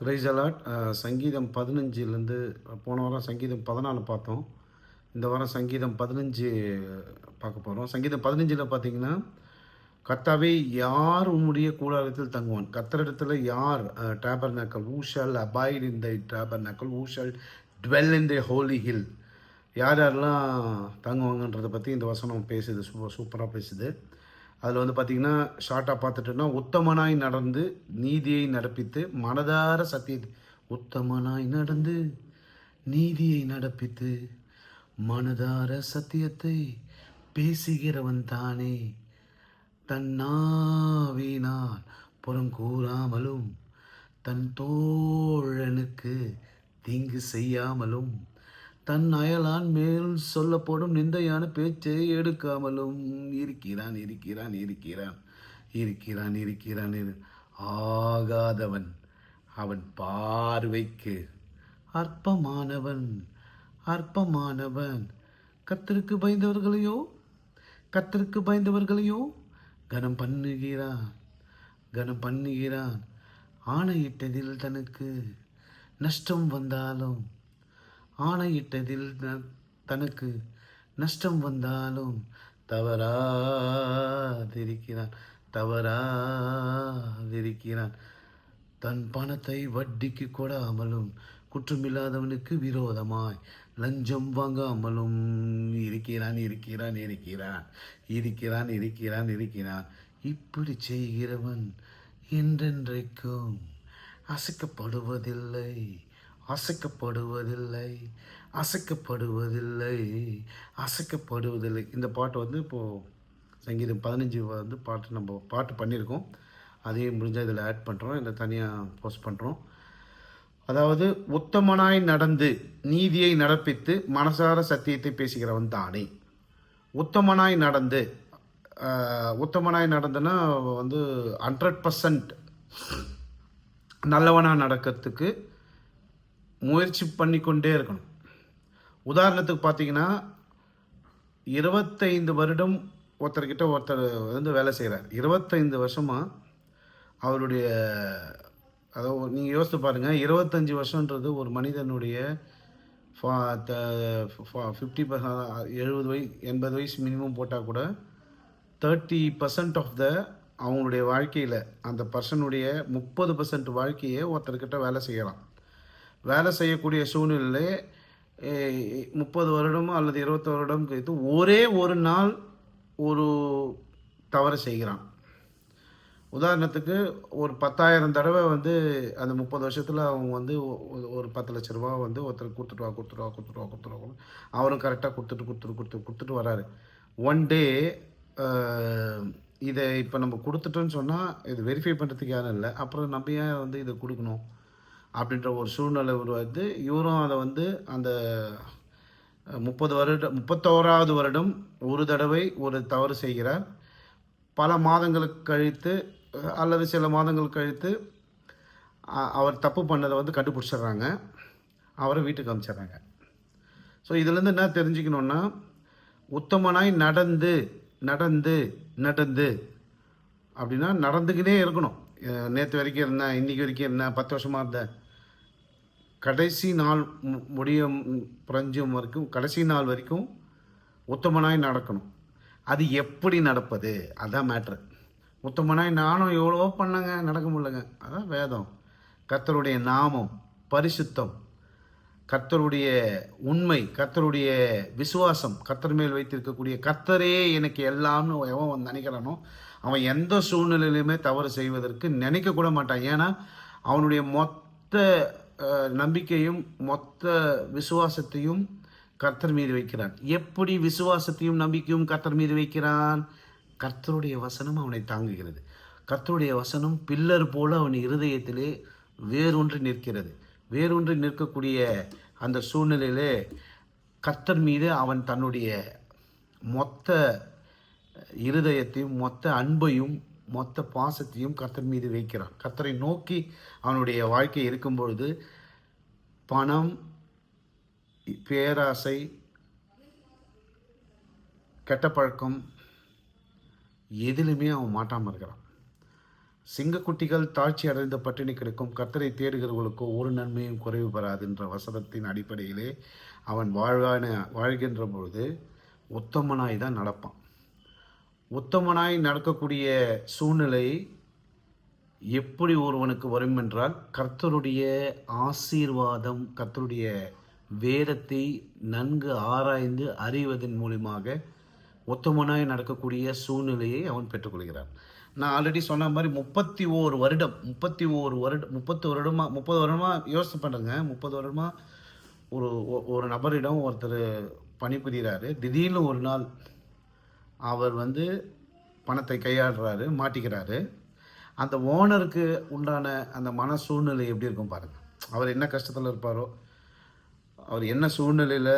Price allot சங்கீதம் பதினஞ்சுலேருந்து போன வாரம் சங்கீதம் பதினாலு பார்த்தோம். இந்த வாரம் சங்கீதம் பதினஞ்சு பார்க்க போகிறோம் சங்கீதம் பதினஞ்சில் பார்த்தீங்கன்னா கர்த்தாவே யார் உம்முடைய கூடாரத்தில் தங்குவான்? கத்தரிடத்தில் யார் டேபர் நக்கல் ஊஷல் abide in thy tabernacle who shall dwell in thy holy hill யார் யாரெல்லாம் தங்குவாங்கன்றதை பற்றி இந்த வசனம் பேசுது சூ சூப்பராக பேசுது. அதில் வந்து பார்த்திங்கன்னா ஷார்ட்டாக பார்த்துட்டோன்னா உத்தமனாய் நடந்து நீதியை நடப்பித்து மனதார சத்தியத்தை உத்தமனாய் நடந்து நீதியை நடப்பித்து மனதார சத்தியத்தை பேசுகிறவன் தானே. தன் நாவினால் புறம் கூறாமலும் தன் தோழனுக்கு தீங்கு செய்யாமலும் தன் அயலான் மேல் சொல்லப்படும் நிந்தையான பேச்சை எடுக்காமலும் இருக்கிறான் இருக்கிறான் இருக்கிறான் இருக்கிறான் இருக்கிறான் ஆகாதவன். அவன் பார்வைக்கு அற்பமானவன் அற்பமானவன். கர்த்தருக்கு பயந்தவர்களையோ? கர்த்தருக்கு பயந்தவர்களையோ? கனம் பண்ணுகிறான் கனம் பண்ணுகிறான். ஆணையிட்டதில் தனக்கு நஷ்டம் வந்தாலும் ஆணையிட்டதில் தனக்கு நஷ்டம் வந்தாலும் தவறாதிருக்கிறான் தவறாதிருக்கிறான். தன் பணத்தை வட்டிக்கு கொடாமலும் குற்றமில்லாதவனுக்கு விரோதமாய் லஞ்சம் வாங்காமலும் இருக்கிறான் இருக்கிறான் இருக்கிறான் இருக்கிறான் இருக்கிறான் இருக்கிறான். இப்படி செய்கிறவன் என்றென்றைக்கும் அசைக்கப்படுவதில்லை. அசைக்கப்படுவதில்லை. அசைக்கப்படுவதில்லை. அசைக்கப்படுவதில்லை. இந்த பாட்டு வந்து இப்போது சங்கீதம் பதினஞ்சு வந்து பாட்டு நம்ம பாட்டு பண்ணியிருக்கோம். அதையும் முடிஞ்சால் இதில் ஆட் பண்ணுறோம் இல்லை தனியாக போஸ்ட் பண்ணுறோம் அதாவது உத்தமனாய் நடந்து நீதியை நடப்பித்து மனசார சத்தியத்தை பேசுகிறவன் தானே. உத்தமனாய் நடந்து உத்தமனாய் நடந்துன்னா வந்து ஹண்ட்ரட் பர்சன்ட் நல்லவனாக நடக்கிறதுக்கு முயற்சி பண்ணிக்கொண்டே இருக்கணும். உதாரணத்துக்கு பார்த்தீங்கன்னா இருபத்தைந்து வருடம் ஒருத்தர்கிட்ட ஒருத்தர் வந்து வேலை செய்கிறார் இருபத்தைந்து வருஷமாக அவருடைய அதாவது நீங்கள் யோசித்து பாருங்கள் இருபத்தஞ்சி வருஷன்றது ஒரு மனிதனுடைய ஃபா ஃபிஃப்டி பர்சன் எழுபது வயசு எண்பது வயசு மினிமம் போட்டால் கூட தேர்ட்டி பர்சன்ட் ஆஃப் த அவங்களுடைய வாழ்க்கையில் அந்த பர்சனுடைய முப்பது பர்சன்ட் வாழ்க்கையை ஒருத்தர்கிட்ட வேலை செய்யலாம். வேலை செய்யக்கூடிய சூழ்நிலையிலே முப்பது வருடம் அல்லது இருபத்தி வருடம் கழித்து ஒரே ஒரு நாள் ஒரு தவறு செய்கிறான். உதாரணத்துக்கு ஒரு பத்தாயிரம் தடவை வந்து அந்த முப்பது வருஷத்தில் அவங்க வந்து ஒரு பத்து லட்ச ரூபா வந்து ஒருத்தர் கொடுத்துட்டு வா கொடுத்துருவா கொடுத்துருவா அவரும் கரெக்டாக கொடுத்துட்டு கொடுத்துட்டு கொடுத்து கொடுத்துட்டு வராரு. ஒன் டே இதை இப்போ நம்ம கொடுத்துட்டோன்னு சொன்னால் இது வெரிஃபை பண்ணுறதுக்கு யாரும் இல்லை. அப்புறம் நம்ம ஏன் வந்து இதை கொடுக்கணும்? அப்படின்ற ஒரு சூழ்நிலை உருவாது இவரும் அதை வந்து அந்த முப்பது வருடம் முப்பத்தோராவது வருடம் ஒரு தடவை ஒரு தவறு செய்கிறார். பல மாதங்களுக்கு கழித்து அல்லது சில மாதங்கள் கழித்து அவர் தப்பு பண்ணதை வந்து கண்டுபிடிச்சிடுறாங்க. அவரை வீட்டுக்கு அனுப்பிச்சிடுறாங்க ஸோ இதுலேருந்து என்ன தெரிஞ்சுக்கணுன்னா உத்தமனாய் நடந்து நடந்து நடந்து அப்படின்னா நடந்துக்கிட்டே இருக்கணும். நேற்று வரைக்கும் இருந்தேன் இன்னைக்கு வரைக்கும் இருந்தேன் பத்து வருஷமாக இருந்தேன் கடைசி நாள் மு- முடியும் புரஞ்சும் வரைக்கும் கடைசி நாள் வரைக்கும் உத்தமனாய் நடக்கணும். அது எப்படி நடப்பது? அதான் மேட்ரு உத்தமனாய் நானும் எவ்வளவோ பண்ணேங்க நடக்க முடியலங்க. அதான் வேதம். கத்தருடைய நாமம் பரிசுத்தம் கர்த்தருடைய உண்மை கர்த்தருடைய விசுவாசம் கர்த்தர் மேல் வைத்திருக்கக்கூடிய கர்த்தரே எனக்கு எல்லாம்னு எவன் வந்து நினைக்கிறானோ அவன் எந்த சூழ்நிலையிலுமே தவறு செய்வதற்கு நினைக்க கூட மாட்டான். ஏன்னா அவனுடைய மொத்த நம்பிக்கையும் மொத்த விசுவாசத்தையும் கர்த்தர் மீது வைக்கிறான் எப்படி விசுவாசத்தையும் நம்பிக்கையும் கர்த்தர் மீது வைக்கிறான்? கர்த்தருடைய வசனம் அவனை தாங்குகிறது. கர்த்தருடைய வசனம் பில்லர் போல அவன் இருதயத்திலே வேறொன்று நிற்கிறது. வேறொன்று நிற்கக்கூடிய அந்த சூழ்நிலையிலே கர்த்தர் மீது அவன் தன்னுடைய மொத்த இருதயத்தையும் மொத்த அன்பையும் மொத்த பாசத்தையும் கர்த்தர் மீது வைக்கிறான் கர்த்தரை நோக்கி அவனுடைய வாழ்க்கை இருக்கும் பொழுது பணம் பேராசை கெட்ட பழக்கம் எதிலுமே அவன் மாட்டாமல் இருக்கிறான். சிங்கக்குட்டிகள் தாழ்ச்சி அடைந்த பட்டினி கிடைக்கும். கர்த்தரை தேடுகிறவர்களுக்கோ ஒரு நன்மையும் குறைவு பெறாதுன்ற வசனத்தின் அடிப்படையிலே அவன் வாழ்வான வாழ்கின்ற பொழுது உத்தமனாய் தான் நடப்பான். உத்தமனாய் நடக்கக்கூடிய சூழ்நிலை எப்படி ஒருவனுக்கு வரும் என்றால் கர்த்தருடைய ஆசீர்வாதம் கர்த்தருடைய வேதத்தை நன்கு ஆராய்ந்து அறிவதன் மூலியமாக உத்தமனாய் நடக்கக்கூடிய சூழ்நிலையை அவன் பெற்றுக்கொள்கிறான். நான் ஆல்ரெடி சொன்ன மாதிரி முப்பத்தி ஓரு வருடம் முப்பத்தி ஓரு வருடம் முப்பத்து வருடமாக முப்பது வருடமாக யோசனை பண்ணுங்க. முப்பது வருடமாக ஒரு ஒ- ஒரு நபரிடம் ஒருத்தர் பணிபுரிகிறாரு. திடீர்னு ஒரு நாள் அவர் வந்து பணத்தை கையாடுறாரு மாட்டிக்கிறாரு. அந்த ஓனருக்கு உண்டான அந்த மன சூழ்நிலை எப்படி இருக்கும் பாருங்கள் அவர் என்ன கஷ்டத்தில் இருப்பாரோ அவர் என்ன சூழ்நிலையில்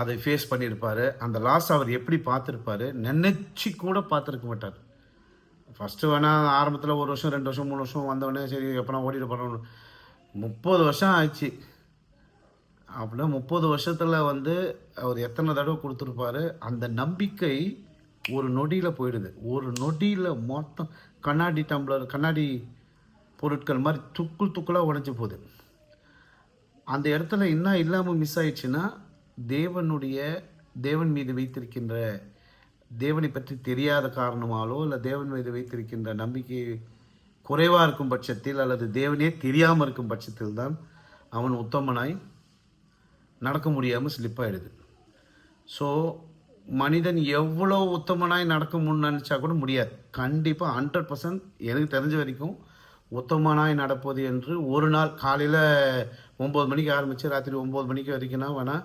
அதை ஃபேஸ் பண்ணியிருப்பார் அந்த லாஸ் அவர் எப்படி பார்த்துருப்பாரு நினச்சி கூட பார்த்துருக்க மாட்டார். ஃபஸ்ட்டு வேணால் ஆரம்பத்தில் ஒரு வருஷம் ரெண்டு வருஷம் மூணு வருஷம் வந்தவொடனே சரி எப்போனா ஓடிட்டு போகிறோம் முப்பது வருஷம் ஆச்சு. அப்படின்னா முப்பது வருஷத்தில் வந்து அவர் எத்தனை தடவை கொடுத்துருப்பாரு அந்த நம்பிக்கை ஒரு நொடியில் போயிடுது. ஒரு நொடியில் மொத்தம் கண்ணாடி டம்ளர் கண்ணாடி பொருட்கள் மாதிரி துக்குள் துக்குளாக உடஞ்சி போகுது. அந்த இடத்துல என்ன இல்லாமல் மிஸ் ஆயிடுச்சுன்னா தேவனுடைய தேவன் மீது வைத்திருக்கின்ற தேவனை பற்றி தெரியாத காரணமாலோ இல்லை தேவன் மீது வைத்திருக்கின்ற நம்பிக்கை குறைவாக இருக்கும் பட்சத்தில் அல்லது தேவனே தெரியாமல் இருக்கும் பட்சத்தில் தான் அவன் உத்தமனாய் நடக்க முடியாமல் ஸ்லிப் ஆகிடுது ஸோ மனிதன் எவ்வளோ உத்தமனாய் நடக்க நினச்சா கூட முடியாது. கண்டிப்பாக ஹண்ட்ரட் பர்சன்ட் எனக்கு தெரிஞ்ச வரைக்கும் உத்தமனாய் நடப்பது என்று ஒரு நாள் காலையில் ஒம்பது மணிக்கு ஆரம்பித்து ராத்திரி ஒம்பது மணிக்கு வரைக்கும்னா வேணால்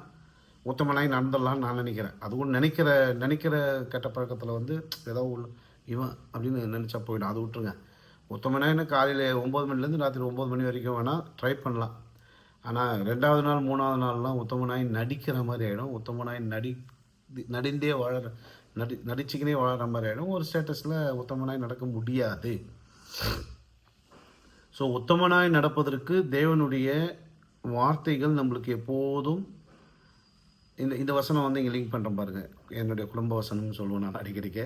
உத்தமனாய் நடந்துடலாம்னு நான் நினைக்கிறேன். அதுவும் நினைக்கிற நினைக்கிற கெட்ட பழக்கத்தில் வந்து ஏதோ உள்ள இவன் அப்படின்னு நினச்சா போயிடும். அது விட்டுருங்க. உத்தமனாயின்னு காலையில் ஒம்பது மணிலேருந்து ராத்திரி ஒம்பது மணி வரைக்கும் வேணால் ட்ரை பண்ணலாம். ஆனால் ரெண்டாவது நாள் மூணாவது நாள்லாம் உத்தமனாய் நடிக்கிற மாதிரி ஆகிடும் உத்தமனாய் நடி நடிந்தே வாழற நடி நடிச்சுக்கினே வாழற மாதிரி ஆகிடும் ஒரு ஸ்டேட்டஸில் உத்தமனாய் நடக்க முடியாது. ஸோ உத்தமனாய் நடப்பதற்கு தேவனுடைய வார்த்தைகள் நம்மளுக்கு எப்போதும் இந்த இந்த வசனம் வந்து இங்கே லிங்க் பண்ணுறேன் பாருங்கள் என்னுடைய குடும்ப வசனம்னு சொல்லுவேன் நான் அடிக்கடிக்க.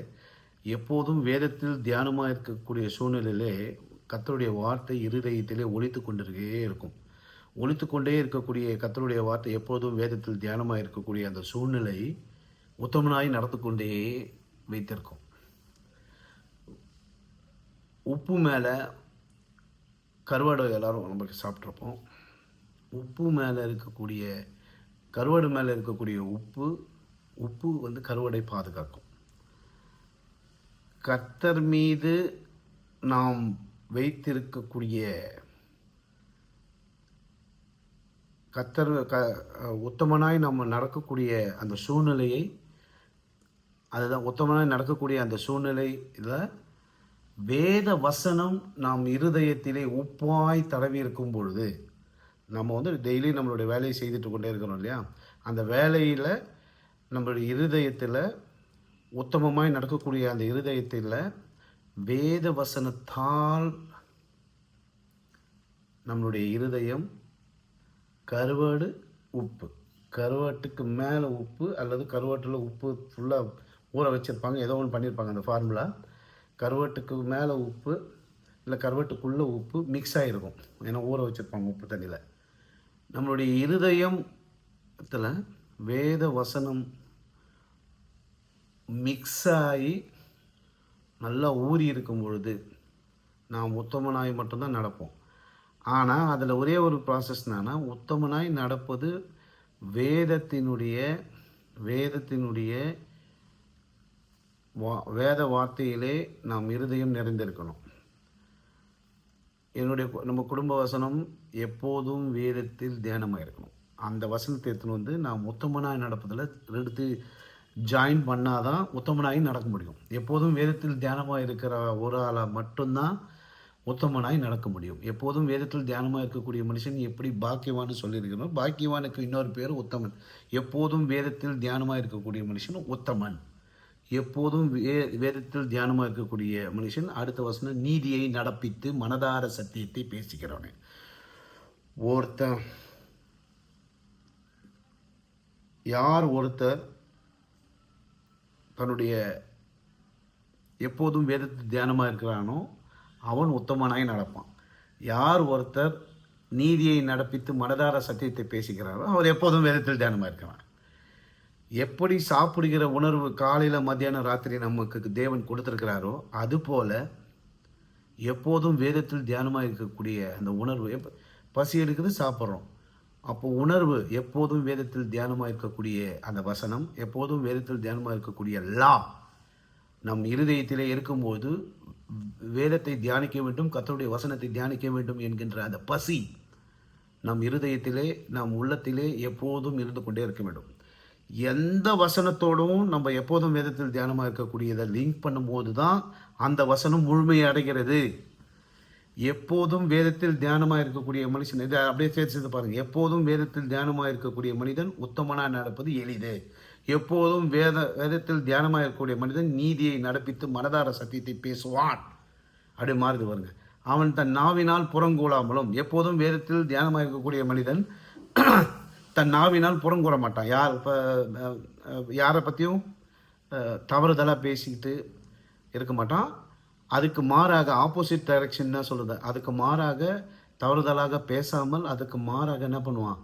எப்போதும் வேதத்தில் தியானமாக இருக்கக்கூடிய சூழ்நிலையிலே கத்தருடைய வார்த்தை இருதயத்திலே ஒழித்து கொண்டிருக்கே இருக்கும். ஒழித்துக்கொண்டே இருக்கக்கூடிய கத்தருடைய வார்த்தை எப்போதும் வேதத்தில் தியானமாக இருக்கக்கூடிய அந்த சூழ்நிலை உத்தமனாய் நடந்து கொண்டே வைத்திருக்கும். உப்பு மேலே கருவாடு எல்லாரும் நம்ம சாப்பிட்ருப்போம் உப்பு மேலே இருக்கக்கூடிய கருவாடு மேலே இருக்கக்கூடிய உப்பு உப்பு வந்து கருவாடை பாதுகாக்கும். கர்த்தர் மீது நாம் வைத்திருக்கக்கூடிய கத்தர் க உத்தமனாய் நம்ம நடக்கக்கூடிய அந்த சூழ்நிலையை அதுதான் உத்தமனாய் நடக்கக்கூடிய அந்த சூழ்நிலையில் வேத வசனம் நாம் இருதயத்திலே உப்பாய் தடவி இருக்கும் பொழுது நம்ம வந்து டெய்லி நம்மளுடைய வேலையை செய்துட்டு கொண்டே இருக்கிறோம் இல்லையா? அந்த வேலையில் நம்மளுடைய இருதயத்தில் உத்தமமாய் நடக்கக்கூடிய அந்த இருதயத்தில் வேத வசனத்தால் நம்மளுடைய இருதயம் கருவாடு உப்பு. கருவாட்டுக்கு மேலே உப்பு அல்லது கருவாட்டில் உப்பு ஃபுல்லாக ஊற வச்சுருப்பாங்க. ஏதோ ஒன்று பண்ணியிருப்பாங்க அந்த ஃபார்முலா கருவாட்டுக்கு மேலே உப்பு இல்லை கருவாட்டுக்குள்ளே உப்பு மிக்ஸ் ஆகிருக்கும் ஏன்னா ஊற வச்சுருப்பாங்க உப்பு தண்ணியில். நம்மளுடைய இருதயத்தில் வேத வசனம் மிக்ஸ் ஆகி நல்லா ஊறி இருக்கும் பொழுது நாம் உத்தமனாய் மட்டும்தான் நடப்போம். ஆனால் அதில் ஒரே ஒரு ப்ராசஸ் என்னன்னா உத்தமனாய் நடப்பது வேதத்தினுடைய வேதத்தினுடைய வா வேத வார்த்தையிலே நாம் இருதயம் நிறைந்திருக்கணும். என்னுடைய கு- நம்ம குடும்ப வசனம் எப்போதும் வேதத்தில் தியானமாக இருக்கணும் அந்த வசனத்தை எடுத்துன்னு வந்து நாம் உத்தமனாய் நடப்பதில் எடுத்து ஜாயின் பண்ணாதான் உத்தமனாய் நடக்க முடியும். எப்போதும் வேதத்தில் தியானமாக இருக்கிற ஒரு ஆளாக மட்டும்தான் உத்தமனாய் நடக்க முடியும். எப்போதும் வேதத்தில் தியானமாக இருக்கக்கூடிய மனுஷன் எப்படி பாக்கியவான்னு சொல்லியிருக்கிறோம் பாக்கியவானுக்கு இன்னொரு பேர் உத்தமன். எப்போதும் வேதத்தில் தியானமாக இருக்கக்கூடிய மனுஷன் உத்தமன். எப்போதும் வே வேதத்தில் தியானமாக இருக்கக்கூடிய மனுஷன் அடுத்த வசனம் நீதியை நடப்பித்து மனதார சத்தியத்தை பேசுகிறவனே. ஒருத்தன் யார் ஒருத்தர் தன்னுடைய எப்போதும் வேதத்தில் தியானமாக இருக்கிறானோ அவன் உத்தமனாய் நடப்பான். யார் ஒருத்தர் நீதியை நடப்பித்து மனதார சத்தியத்தை பேசுகிறாரோ அவர் எப்போதும் வேதத்தில் தியானமாக இருக்கிறான். எப்படி சாப்பிடுகிற உணர்வு காலையில் மத்தியானம் ராத்திரி நமக்கு தேவன் கொடுத்துருக்கிறாரோ அதுபோல் எப்போதும் வேதத்தில் தியானமாக இருக்கக்கூடிய அந்த உணர்வு எப்ப பசி எடுக்குது சாப்பிட்றோம். அப்போ உணர்வு எப்போதும் வேதத்தில் தியானமாக இருக்கக்கூடிய அந்த வசனம் எப்போதும் வேதத்தில் தியானமாக இருக்கக்கூடிய லா. நம் இருதயத்திலே இருக்கும்போது வேதத்தை தியானிக்க வேண்டும் கத்தருடைய வசனத்தை தியானிக்க வேண்டும் என்கின்ற அந்த பசி நம் இருதயத்திலே நம் உள்ளத்திலே எப்போதும் இருந்து கொண்டே இருக்க வேண்டும். எந்த வசனத்தோடும் நம்ம எப்போதும் வேதத்தில் தியானமாக இருக்கக்கூடியதை லிங்க் பண்ணும்போது தான் அந்த வசனம் முழுமையை அடைகிறது. எப்போதும் வேதத்தில் தியானமாக இருக்கக்கூடிய மனுஷன் இதை அப்படியே சேர்த்து சேர்த்து எப்போதும் வேதத்தில் தியானமாக இருக்கக்கூடிய மனிதன் உத்தமனாக நடப்பது எளிது. எப்போதும் வேத வேதத்தில் தியானமாக இருக்கக்கூடிய மனிதன் நீதியை நடப்பித்து மனதார சத்தியத்தை பேசுவான். அப்படி மாறுது பாருங்க. அவன் தன் நாவினால் புறங்கூழாமலும் எப்போதும் வேதத்தில் தியானமாக இருக்கக்கூடிய மனிதன் தன் நாவினால் புறங்கூற மாட்டான். யார் இப்போ யாரை பற்றியும் தவறுதலாக பேசிக்கிட்டு இருக்க மாட்டான். அதுக்கு மாறாக ஆப்போசிட் டைரக்ஷன் தான் சொல்லுது அதுக்கு மாறாக தவறுதலாக பேசாமல் அதுக்கு மாறாக என்ன பண்ணுவான்?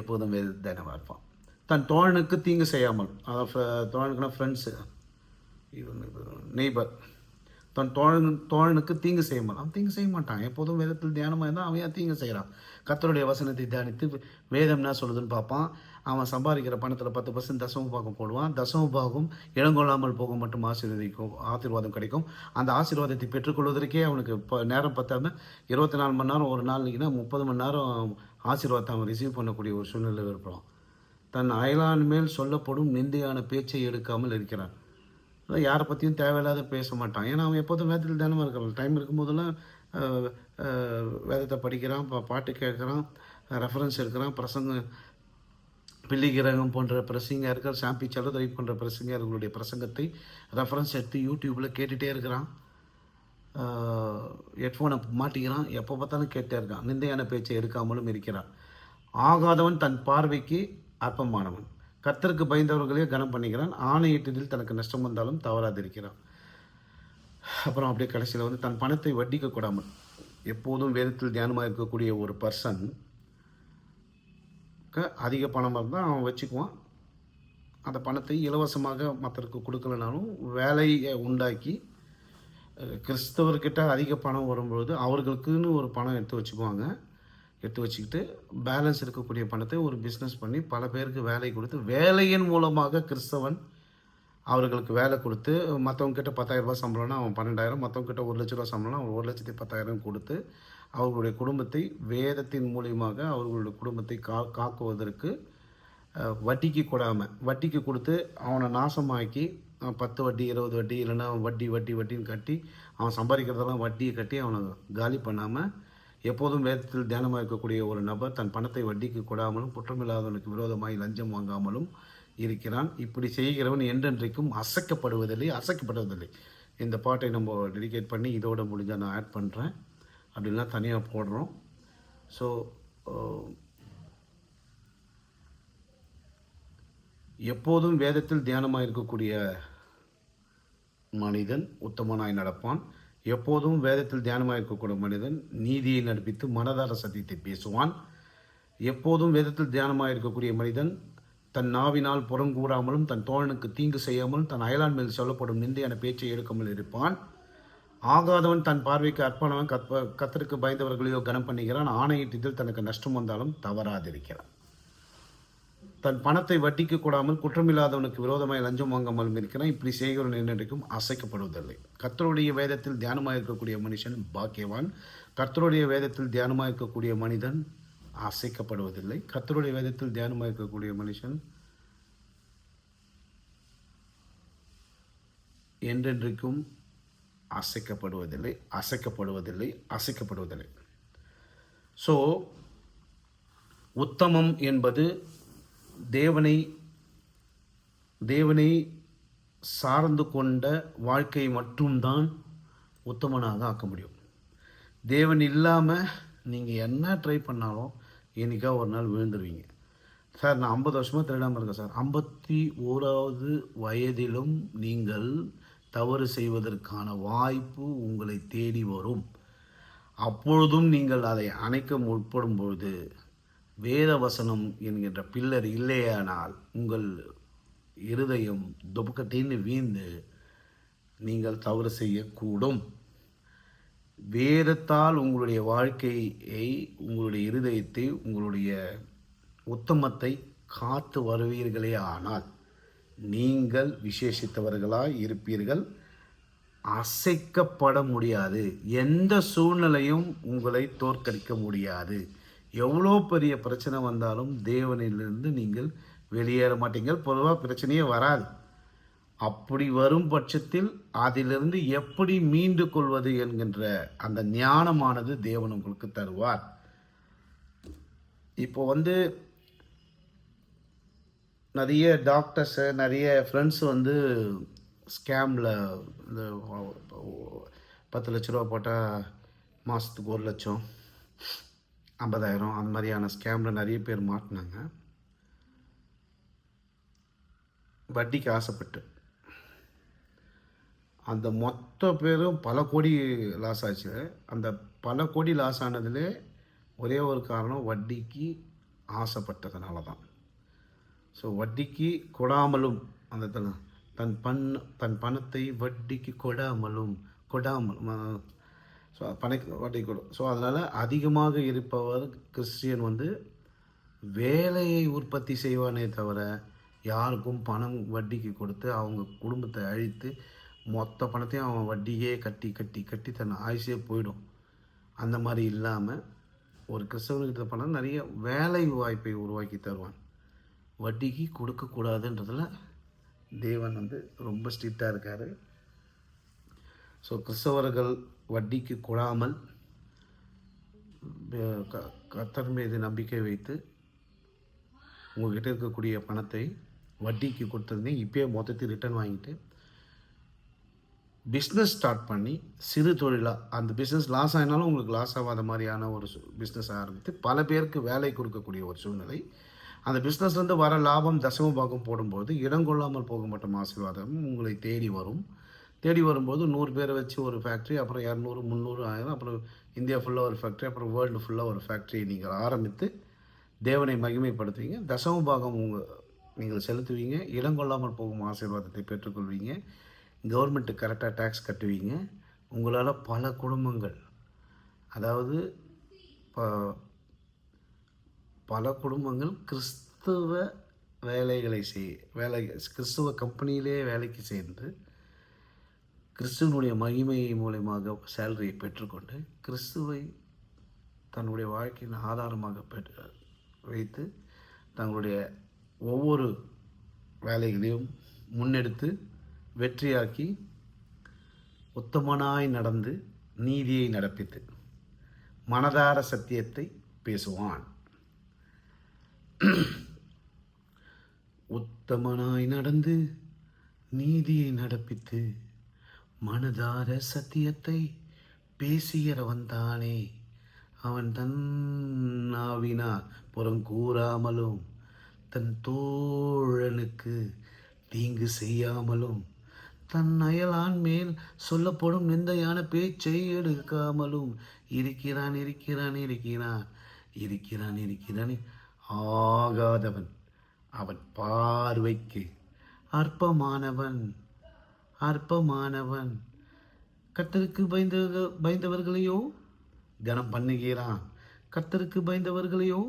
எப்போதும் வேத தியானமாக இருப்பான். தன் தோழனுக்கு தீங்கு செய்யாமல் அதாவது தோழனுக்குன்னா ஃப்ரெண்ட்ஸு நெய்பர் தன் தோழன் தோழனுக்கு தீங்கு செய்யாமல் அவன் தீங்கு செய்ய மாட்டான். எப்போதும் வேதத்தில் தியானமாக இருந்தால் அவன் ஏன் தீங்கு செய்கிறான் கத்தருடைய வசனத்தை தியானித்து வேதம் என்ன சொல்லுதுன்னு பார்ப்பான். அவன் சம்பாதிக்கிற பணத்தில் பத்து பர்சன்ட் தசம பாகம் போடுவான். தசம பாகம் இளங்கொள்ளாமல் போக மட்டும் ஆசீர்வதிக்கும் ஆசீர்வாதம் கிடைக்கும். அந்த ஆசீர்வாதத்தை பெற்றுக்கொள்வதற்கே அவனுக்கு இப்போ நேரம் பத்தாமல் இருபத்தி நாலு மணி நேரம் ஒரு நாளைக்குன்னா முப்பது மணி நேரம் ஆசீர்வாதத்தை அவன் ரிசீவ் பண்ணக்கூடிய ஒரு சூழ்நிலை இருப்பான் தன் அயலான் மேல் சொல்லப்படும் நிந்தையான பேச்சை எடுக்காமல் இருக்கிறான். அதான் யாரை பற்றியும் தேவையில்லாத பேச மாட்டான். ஏன்னா அவன் எப்போதும் வேதத்தில் தினமும் இருக்கிறான். டைம் இருக்கும்போதெல்லாம் வேதத்தை படிக்கிறான் பா- பாட்டு கேட்குறான் ரெஃபரன்ஸ் எடுக்கிறான் பிரசங்கம் பில்லி கிரகம் போன்ற பிரசங்கர்கள் சாம்பி சலதுரை போன்ற பிரசங்கர்களுடைய பிரசங்கத்தை ரெஃபரன்ஸ் எடுத்து யூடியூப்பில் கேட்டுகிட்டே இருக்கிறான். ஹெட்ஃபோனை மாட்டிக்கிறான். எப்போ பார்த்தாலும் கேட்டே இருக்கான். நிந்தையான பேச்சை எடுக்காமலும் இருக்கிறான். ஆகாதவன் தன் பார்வைக்கு அற்பமானவன். கத்தருக்கு பயந்தவர்களே கனம் பண்ணிக்கிறான். ஆணையிட்டதில் தனக்கு நஷ்டம் வந்தாலும் தவறாதிருக்கிறான். அப்புறம் அப்படியே கடைசியில் வந்து தன் பணத்தை வட்டிக்க கூடாமல் எப்போதும் வேதத்தில் தியானமாக இருக்கக்கூடிய ஒரு பர்சன் அதிக பணம் இருந்தால் அவன் வச்சுக்குவான். அந்த பணத்தை இலவசமாக மற்றருக்கு கொடுக்கலனாலும் வேலையை உண்டாக்கி கிறிஸ்தவர்கிட்ட அதிக பணம் வரும்பொழுது அவர்களுக்குன்னு ஒரு பணம் எடுத்து வச்சுக்குவாங்க. எடுத்து வச்சுக்கிட்டு பேலன்ஸ் இருக்கக்கூடிய பணத்தை ஒரு பிஸ்னஸ் பண்ணி பல பேருக்கு வேலை கொடுத்து வேலையின் மூலமாக கிறிஸ்தவன் அவர்களுக்கு வேலை கொடுத்து மற்றவங்க கிட்ட பத்தாயிரம் சம்பளம்னா அவன் பன்னெண்டாயிரம் மற்றவங்க கிட்ட ஒரு லட்ச ரூபா சம்பளம்னா அவன் ஒரு லட்சத்தி பத்தாயிரம் கொடுத்து அவர்களுடைய குடும்பத்தை வேதத்தின் மூலியமாக அவர்களுடைய குடும்பத்தை கா காக்குவதற்கு வட்டிக்கு கொடாமல் வட்டிக்கு கொடுத்து அவனை நாசமாக்கி பத்து வட்டி இருபது வட்டி இல்லைன்னா வட்டி வட்டி வட்டின்னு கட்டி அவன் சம்பாதிக்கிறதெல்லாம் வட்டியை கட்டி அவனை காலி பண்ணாமல் எப்போதும் வேதத்தில் தியானமாக இருக்கக்கூடிய ஒரு நபர் தன் பணத்தை வட்டிக்கு கொடாமலும் குற்றமில்லாதவனுக்கு விரோதமாய் லஞ்சம் வாங்காமலும் இருக்கிறான். இப்படி செய்கிறவன் என்றென்றைக்கும் அசைக்கப்படுவதில்லை அசைக்கப்படுவதில்லை. இந்த பாட்டை நம்ம டெடிகேட் பண்ணி இதோட முடிஞ்சால் நான் ஆட் பண்ணுறேன் அப்படின்னா தனியாக போடுறோம். ஸோ uh, எப்போதும் வேதத்தில் தியானமாக இருக்கக்கூடிய மனிதன் உத்தமனாய் நடப்பான். எப்போதும் வேதத்தில் தியானமாக இருக்கக்கூடிய மனிதன் நீதியை நடப்பித்து மனதார சத்தியத்தை பேசுவான். எப்போதும் வேதத்தில் தியானமாக இருக்கக்கூடிய மனிதன் தன் நாவினால் புறங்கூடாமலும் தன் தோழனுக்கு தீங்கு செய்யாமலும் தன் அயலான் மேல் சொல்லப்படும் நிந்தையான பேச்சை எடுக்காமல் இருப்பான். ஆகாதவன் தன் பார்வைக்கு அர்ப்பணவன் கற்ப கத்தருக்கு பயந்தவர்களையோ கனம் பண்ணுகிறான். ஆணையிட்டதில் தனக்கு நஷ்டம் வந்தாலும் தவறாதிருக்கிறான். தன் பணத்தை வட்டிக்கு கூடாமல் குற்றமில்லாதவனுக்கு விரோதமாய் லஞ்சம் வாங்காமலும் இருக்கிறான் இப்படி செய்கிறவன் என்றைக்கும் அசைக்கப்படுவதில்லை. கர்த்தருடைய வேதத்தில் தியானமாக இருக்கக்கூடிய மனுஷன் பாக்கியவான். கர்த்தருடைய வேதத்தில் தியானமாக இருக்கக்கூடிய மனிதன் அசைக்கப்படுவதில்லை. கர்த்தருடைய வேதத்தில் தியானமாக இருக்கக்கூடிய மனுஷன் என்றென்றைக்கும் அசைக்கப்படுவதில்லை அசைக்கப்படுவதில்லை அசைக்கப்படுவதில்லை. ஸோ உத்தமம் என்பது தேவனை தேவனை சார்ந்து கொண்ட வாழ்க்கை மட்டும்தான் உத்தமனாக ஆக்க முடியும். தேவன் இல்லாமல் நீங்கள் என்ன ட்ரை பண்ணாலும் என்னைக்கா ஒரு நாள் விழுந்துருவீங்க. சார் நான் ஐம்பது வருஷமாக திருடாமல் இருக்கேன் சார். ஐம்பத்தி ஓராவது வயதிலும் நீங்கள் தவறு செய்வதற்கான வாய்ப்பு உங்களை தேடி வரும். அப்பொழுதும் நீங்கள் அதை அணைக்க முற்படும் பொழுது வேத வசனம் என்கின்ற பில்லர் இல்லையானால் உங்கள் இருதயம் துபக்கட்டின்னு வீழ்ந்து நீங்கள் தவறு செய்யக்கூடும். வேதத்தால் உங்களுடைய வாழ்க்கையை உங்களுடைய இருதயத்தை உங்களுடைய உத்தமத்தை காத்து வருவீர்களே ஆனால் நீங்கள் விசேஷித்தவர்களாக இருப்பீர்கள். அசைக்கப்பட முடியாது. எந்த சூழ்நிலையும் உங்களை தோற்கடிக்க முடியாது. எவ்வளோ பெரிய பிரச்சனை வந்தாலும் தேவனிலிருந்து நீங்கள் வெளியேற மாட்டீங்கள் பொதுவாக பிரச்சனையே வராது. அப்படி வரும் பட்சத்தில் அதிலிருந்து எப்படி மீண்டு கொள்வது என்கின்ற அந்த ஞானமானது தேவன் உங்களுக்கு தருவார். இப்போ வந்து நிறைய டாக்டர்ஸு நிறைய ஃப்ரெண்ட்ஸ் வந்து ஸ்கேமில் இந்த பத்து லட்ச ரூபா போட்டால் மாதத்துக்கு ஒரு லட்சம். ஐம்பதாயிரம் அந்த மாதிரியான ஸ்கேமில் நிறைய பேர் மாட்டினாங்க. வட்டிக்கு ஆசைப்பட்டு. அந்த மொத்த பேரும் பல கோடி லாஸ் ஆச்சு. அந்த பல கோடி லாஸ் ஆனதுலே ஒரே ஒரு காரணம் வட்டிக்கு ஆசைப்பட்டதுனால தான் ஸோ வட்டிக்கு கொடாமலும் அந்த தன் தன் பண் தன் பணத்தை வட்டிக்கு கொடாமலும் கொடாமல் ஸோ பனை வட்டி கொடு. ஸோ அதனால் அதிகமாக இருப்பவர் கிறிஸ்டியன் வந்து வேலையை உற்பத்தி செய்வானே தவிர யாருக்கும் பணம் வட்டிக்கு கொடுத்து அவங்க குடும்பத்தை அழித்து மொத்த பணத்தையும் அவன் வட்டியே கட்டி கட்டி கட்டி தன் ஆயுசே போயிடும். அந்த மாதிரி இல்லாமல் ஒரு கிறிஸ்தவனுக்கிட்ட பணம் நிறைய வேலை வாய்ப்பை உருவாக்கி தருவான். வட்டிக்கு கொடுக்கக்கூடாதுன்றதில் தேவன் வந்து ரொம்ப ஸ்ட்ரிக்டாக இருக்கார். ஸோ கிறிஸ்தவர்கள் வட்டிக்கு கொடாமல் கத்தர் க- மீது நம்பிக்கை வைத்து உங்கள்கிட்ட இருக்கக்கூடிய பணத்தை வட்டிக்கு கொடுத்துருந்தேன் இப்போயே மொத்தத்தில் ரிட்டர்ன் வாங்கிட்டு பிஸ்னஸ் ஸ்டார்ட் பண்ணி சிறு தொழிலாக அந்த பிஸ்னஸ் லாஸ் ஆகினாலும் உங்களுக்கு லாஸ் ஆகாத மாதிரியான ஒரு பிஸ்னஸ் ஆரம்பித்து பல பேருக்கு வேலை கொடுக்கக்கூடிய ஒரு சூழ்நிலை. அந்த பிஸ்னஸ்லேருந்து வர லாபம் தசம பாகம் போடும்போது இடம் கொள்ளாமல் போக மாட்டோம். ஆசீர்வாதம் உங்களை தேடி வரும். தேடி வரும்போது நூறு பேரை வச்சு ஒரு ஃபேக்ட்ரி அப்புறம் இரநூறு முந்நூறு ஆயிரம் அப்புறம் இந்தியா ஃபுல்லாக ஒரு ஃபேக்ட்ரி அப்புறம் வேர்ல்டு ஃபுல்லாக ஒரு ஃபேக்ட்ரி நீங்கள் ஆரம்பித்து தேவனை மகிமைப்படுத்துவீங்க. தசம பாகம் உங்கள் நீங்கள் செலுத்துவீங்க. இடம் கொள்ளாமல் போகும் ஆசீர்வாதத்தை பெற்றுக்கொள்வீங்க. கவர்மெண்ட்டு கரெக்டாக டேக்ஸ் கட்டுவீங்க. உங்களால் பல குடும்பங்கள் அதாவது ப- பல குடும்பங்கள் கிறிஸ்துவ வேலைகளை செய் வேலை கிறிஸ்துவ கம்பெனியிலே வேலைக்கு சேர்ந்து கிறிஸ்துவனுடைய மகிமை மூலயமாக சேலரியை பெற்றுக்கொண்டு கிறிஸ்துவை தன்னுடைய வாழ்க்கையின் ஆதாரமாக பெற்று வைத்து தங்களுடைய ஒவ்வொரு வேலைகளையும் முன்னெடுத்து வெற்றியாக்கி உத்தமனாய் நடந்து நீதியை நடப்பித்து மனதார சத்தியத்தை பேசுவான். உத்தமனாய் நடந்து நீதியை நடப்பித்து மனதார சத்தியத்தை பேசுகிறவன் தானே அவன் தன் நாவினால் புறம் கூறாமலும் தன் தோழனுக்கு தீங்கு செய்யாமலும் தன் அயலான் மேல் சொல்லப்படும் நிந்தையான பேச்சை எடுக்காமலும் இருக்கிறான் இருக்கிறான் இருக்கிறான் இருக்கிறான் இருக்கிறான் ஆகாதவன். அவன் பார்வைக்கு அற்பமானவன். அற்பமானவன். கத்தருக்கு பயந்த பயந்தவர்களையோ கனம் பண்ணுகிறான். கத்தருக்கு பயந்தவர்களையோ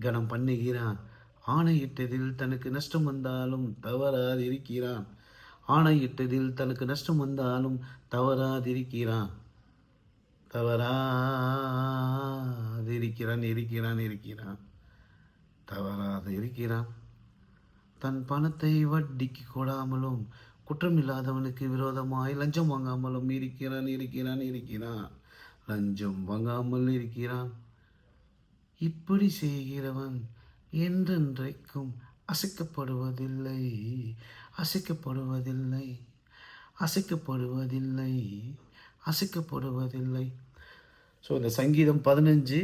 கனம் பண்ணுகிறான். ஆணையிட்டதில் தனக்கு நஷ்டம் வந்தாலும் தவறாதிருக்கிறான். ஆணையிட்டதில் தனக்கு நஷ்டம் வந்தாலும் தவறாதிருக்கிறான். தவறாதிருக்கிறான் இருக்கிறான் இருக்கிறான். தவறாது இருக்கிறான். தன் பணத்தை வட்டிக்கு கொடாமலும் குற்றமில்லாதவனுக்கு விரோதமாய் லஞ்சம் வாங்காமலும் இருக்கிறான் இருக்கிறான் இருக்கிறான். லஞ்சம் வாங்காமல் இருக்கிறான். இப்படி செய்கிறவன் என்றென்றைக்கும் அசைக்கப்படுவதில்லை. அசைக்கப்படுவதில்லை. அசைக்கப்படுவதில்லை. அசைக்கப்படுவதில்லை. ஸோ இந்த சங்கீதம் பதினஞ்சு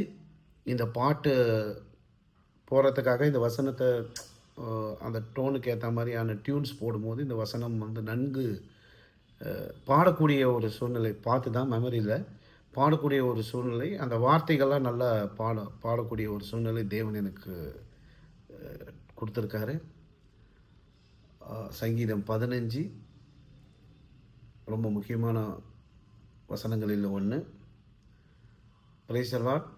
இந்த பாட்டு போகிறதுக்காக இந்த வசனத்தை அந்த டோனுக்கு ஏற்ற மாதிரியான டியூன்ஸ் போடும்போது இந்த வசனம் வந்து நன்கு பாடக்கூடிய ஒரு சூழ்நிலை பார்த்து தான் மெமரியில் பாடக்கூடிய ஒரு சூழ்நிலை அந்த வார்த்தைகள்லாம் நல்லா பாட பாடக்கூடிய ஒரு சூழ்நிலை தேவன் எனக்கு கொடுத்துருக்காரு. சங்கீதம் பதினஞ்சு. ரொம்ப முக்கியமான வசனங்களில் ஒன்று பிரைசலாட்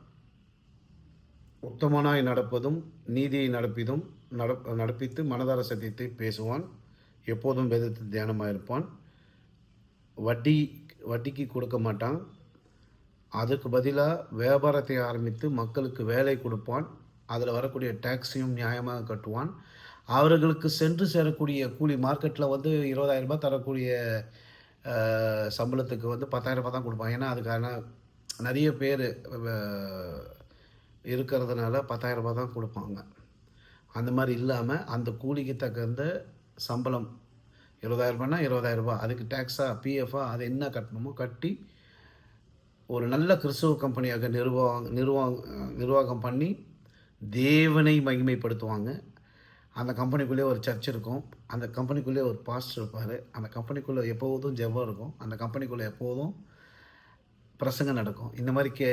உத்தமனாய் நடப்பதும் நீதியை நடப்பதும் நட நடப்பித்து மனதார சத்தியத்தை பேசுவான். எப்போதும் வேதத்தில் தியானமாக இருப்பான் வட்டி வட்டிக்கு கொடுக்க மாட்டான். அதுக்கு பதிலாக வியாபாரத்தை ஆரம்பித்து மக்களுக்கு வேலை கொடுப்பான். அதில் வரக்கூடிய டேக்ஸையும் நியாயமாக கட்டுவான். அவர்களுக்கு சென்று சேரக்கூடிய கூலி மார்க்கெட்டில் வந்து இருபதாயிரரூபா தரக்கூடிய சம்பளத்துக்கு வந்து பத்தாயிரரூபா ரூபாய் தான் கொடுப்பான். ஏன்னா அதுக்கான நிறைய பேர் இருக்கிறதுனால பத்தாயிரம் ரூபாய் தான் கொடுப்பாங்க. அந்த மாதிரி இல்லாமல் அந்த கூலிக்கு தகுந்த சம்பளம் இருபதாயிரரூபானா இருபதாயிரரூபா இருபதாயிரம் அதுக்கு டேக்ஸா பிஎஃபா அது என்ன கட்டணுமோ கட்டி ஒரு நல்ல கிறிஸ்துவ கம்பெனியாக நிர்வாக நிர்வாக நிர்வாகம் பண்ணி தேவனை மகிமைப்படுத்துவாங்க. அந்த கம்பெனிக்குள்ளேயே ஒரு சர்ச் இருக்கும். அந்த கம்பெனிக்குள்ளேயே ஒரு பாஸ்டர் இருப்பார். அந்த கம்பெனிக்குள்ளே எப்போதும் ஜெபம் இருக்கும். அந்த கம்பெனிக்குள்ளே எப்போதும் பிரசங்கம் நடக்கும். இந்த மாதிரி கே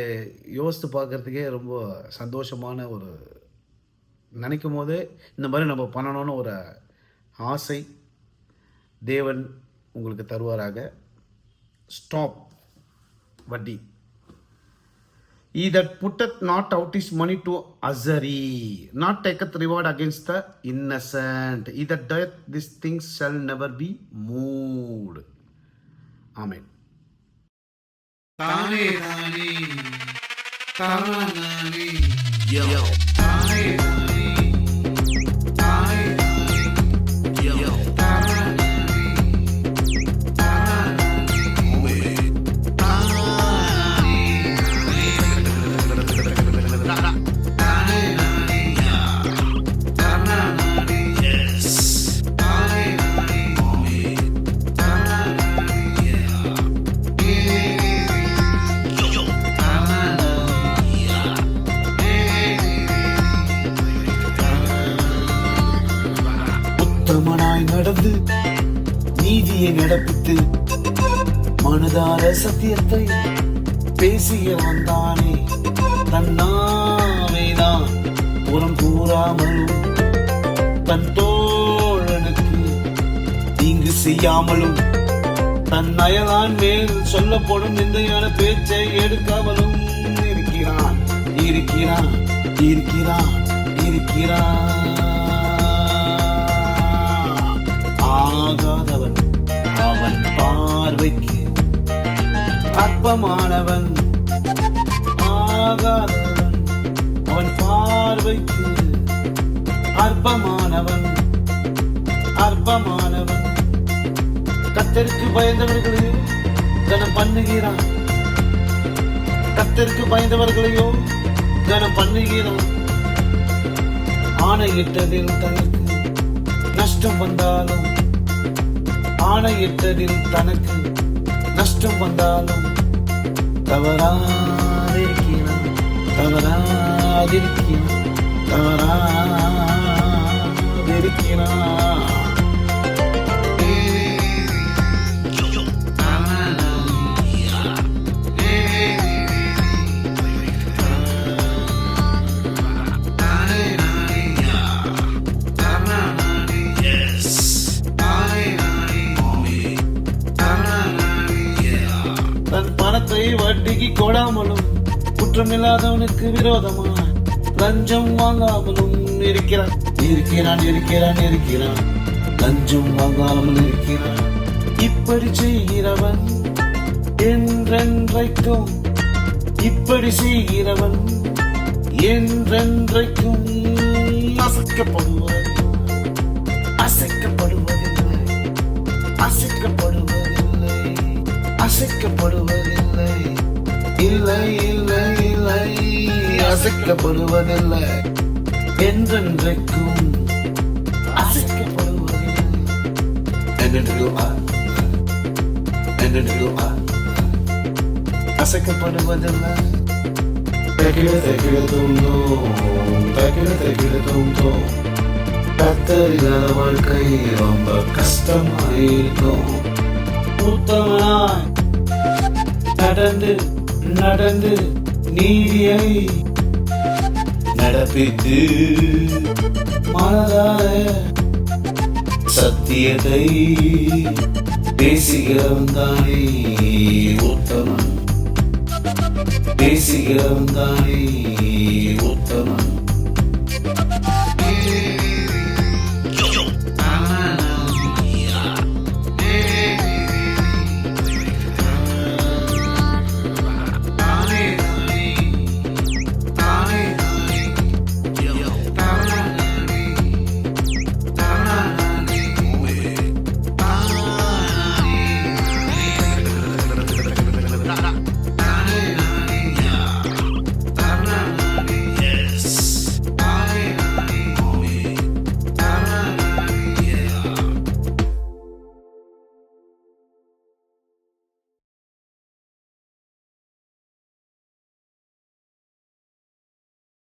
யோசித்து பார்க்குறதுக்கே ரொம்ப சந்தோஷமான ஒரு நினைக்கும் போதே இந்த மாதிரி நம்ம பண்ணணும்னு ஒரு ஆசை தேவன் உங்களுக்கு தருவாராக ஸ்டாப் வட்டி out his money to usury, not taketh reward against the innocent. He that doeth these things shall never be moved. Amen. தானே தானே தானே Yo, தானே தானே தானே வைக்காமலும் தன் அயலான் மேல் சொல்லப்படும் நிந்தையான பேச்சை எடுக்காமலும் இருக்கிறான். இருக்கிறான் இருக்கிறான் இருக்கிறான். ஆகாதவன் அவன் பார்வைக்கு அற்பமானவன். ஆகாதவன் அவன் பார்வைக்கு அற்பமானவன். அற்பமானவன். கத்தருக்கு பயந்தவர்களையோ கனம் பண்ணுகிறான். கத்தருக்கு பயந்தவர்களையோ கனம் பண்ணுகிறான். ஆணையிட்டதில் தனக்கு நஷ்டம் வந்தாலும் ஆணையிட்டதில் தனக்கு நஷ்டம் வந்தாலும் தவறாதிருக்கிறான் தவறாதிருக்கிறான். தவறாதிருக்கிறான். குற்றமில்லாதவனுக்கு விரோதமா லஞ்சம் வாங்காமலும் இருக்கிறான் இருக்கிறான் இருக்கிறான் இருக்கிறான். லஞ்சம் வாங்காமல் இருக்கிறான். இப்படி செய்கிறவன் என்றென்றைக்கும் இப்படி செய்கிறவன் என்றென்றைக்கும் அசைக்கப்படுவதில்லை. அசைக்கப்படுவதில்லை. அசைக்கப்படுவதில்லை. அசைக்கப்படுவதில்லை. இல்லை. அசைக்கப்படுவதில்லை. என்றென்றைக்கும் அசைக்கப்படுவதில்லை. அசைக்கப்படுவதில்லை. தக்கிட தக்கிட தூங்கும் தக்கிட தக்கிட தூங்கும் கத்தரில்லாத வாழ்க்கை ரொம்ப கஷ்டமாயிருக்கும் உத்தமனாய் நடந்து நடந்து நீதியை நடப்பித்து மனதார சத்தியத்தை பேசுகிறவன் தானே உத்தமன். பேசுகிறவன் தானே உத்தமன்.